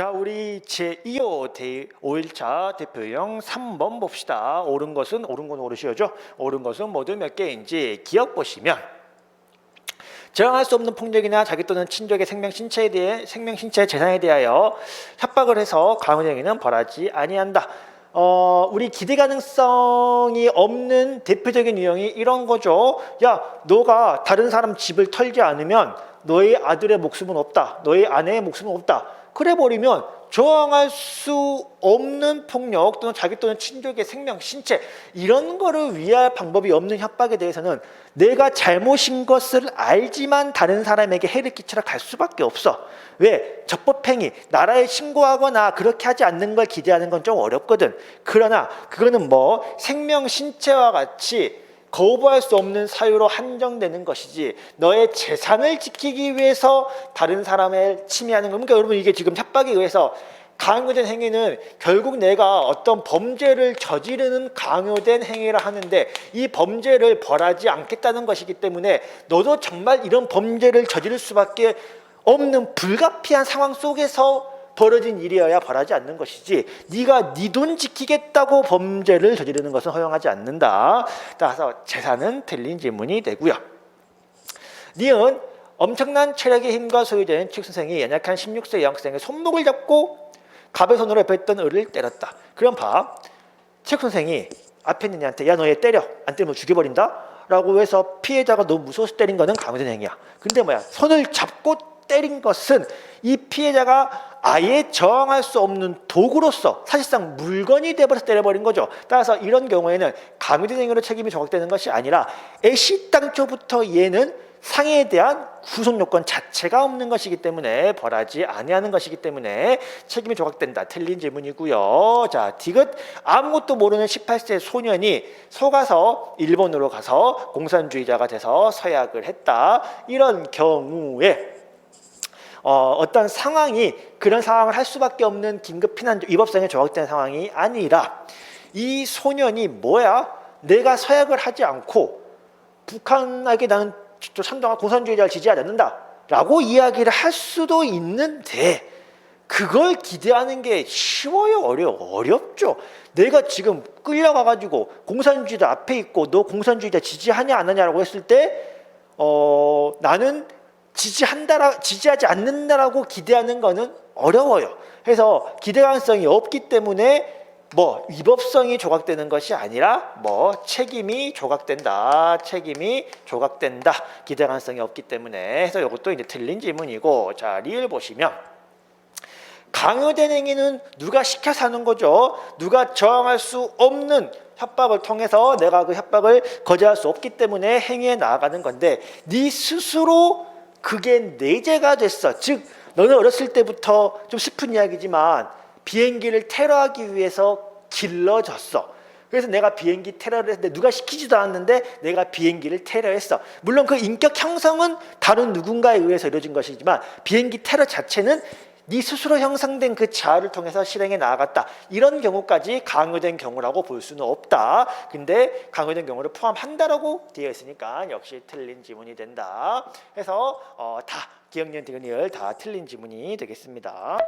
자, 우리 제2호 대 5일차 대표형 3번 봅시다. 옳은 것은 옳은 건 오르시오죠. 옳은 것은 모두 몇 개인지 기억 보시면 저항할 수 없는 폭력이나 자기 또는 친족의 생명 신체에 대해 생명 신체 재산에 대하여 협박을 해서 강은행위는 벌하지 아니한다. 어, 우리 기대 가능성이 없는 대표적인 유형이 이런 거죠. 야, 너가 다른 사람 집을 털지 않으면 너의 아들의 목숨은 없다. 너의 아내의 목숨은 없다. 그래 버리면 저항할 수 없는 폭력 또는 자기 또는 친족의 생명, 신체 이런 거를 위할 방법이 없는 협박에 대해서는 내가 잘못인 것을 알지만 다른 사람에게 해를 끼치러 갈 수밖에 없어. 왜? 적법행위, 나라에 신고하거나 그렇게 하지 않는 걸 기대하는 건 좀 어렵거든. 그러나 그거는 뭐 생명, 신체와 같이 거부할 수 없는 사유로 한정되는 것이지 너의 재산을 지키기 위해서 다른 사람을 침해하는 겁니까? 여러분 이게 지금 협박에 의해서 강요된 행위는 결국 내가 어떤 범죄를 저지르는 강요된 행위를 하는데 이 범죄를 벌하지 않겠다는 것이기 때문에 너도 정말 이런 범죄를 저지를 수밖에 없는 불가피한 상황 속에서 벌어진 일이어야 벌하지 않는 것이지 네가 네 돈 지키겠다고 범죄를 저지르는 것은 허용하지 않는다. 따라서 재산은 틀린 질문이 되고요. 니은 엄청난 체력의 힘과 소유자인 칙 선생이 연약한 16세 여학생의 손목을 잡고 갑의 손으로 있던 을을 때렸다. 그럼 봐. 책 선생이 앞에 있는 애한테 야 너얘 때려 안 때리면 죽여버린다 라고 해서 피해자가 너무 무서워서 때린 거는 강요된 행위야 근데 뭐야 손을 잡고 때린 것은 이 피해자가 아예 저항할 수 없는 도구로서 사실상 물건이 돼버려서 때려버린 거죠 따라서 이런 경우에는 강요된 행위로 책임이 조각되는 것이 아니라 애시당초부터 얘는 상해에 대한 구속 요건 자체가 없는 것이기 때문에 벌하지 아니하는 것이기 때문에 책임이 조각된다. 틀린 질문이고요. 자, 디귿 아무것도 모르는 18세 소년이 속아서 일본으로 가서 공산주의자가 돼서 서약을 했다. 이런 경우에 어, 어떤 상황이 그런 상황을 할 수밖에 없는 긴급 피난 위법성에 조각된 상황이 아니라 이 소년이 뭐야? 내가 서약을 하지 않고 북한에게 나는 저 참동한 공산주의자를 지지하지 않는다라고 이야기를 할 수도 있는데 그걸 기대하는 게 쉬워요? 어려워? 어렵죠. 내가 지금 끌려가 가지고 공산주의자 앞에 있고 너 공산주의자 지지하냐 안 하냐라고 했을 때 어, 나는 지지한다라 지지하지 않는다라고 기대하는 거는 어려워요 그래서 기대 가능성이 없기 때문에 뭐 위법성이 조각되는 것이 아니라 뭐 책임이 조각된다. 책임이 조각된다. 기대 가능성이 없기 때문에 해서 이것도 이제 틀린 질문이고 자 리을 보시면 강요된 행위는 누가 시켜서 하는 거죠. 누가 저항할 수 없는 협박을 통해서 내가 그 협박을 거절할 수 없기 때문에 행위에 나아가는 건데 네 스스로 그게 내재가 됐어. 즉 너는 어렸을 때부터 좀 슬픈 이야기지만 비행기를 테러하기 위해서 길러졌어. 그래서 내가 비행기 테러를 했는데 누가 시키지도 않았는데 내가 비행기를 테러했어. 물론 그 인격 형성은 다른 누군가에 의해서 이루어진 것이지만 비행기 테러 자체는 네 스스로 형성된 그 자아를 통해서 실행에 나아갔다. 이런 경우까지 강요된 경우라고 볼 수는 없다. 근데 강요된 경우를 포함한다라고 되어 있으니까 역시 틀린 지문이 된다. 해서 어, 다 기억년 디귿을 다 틀린 지문이 되겠습니다.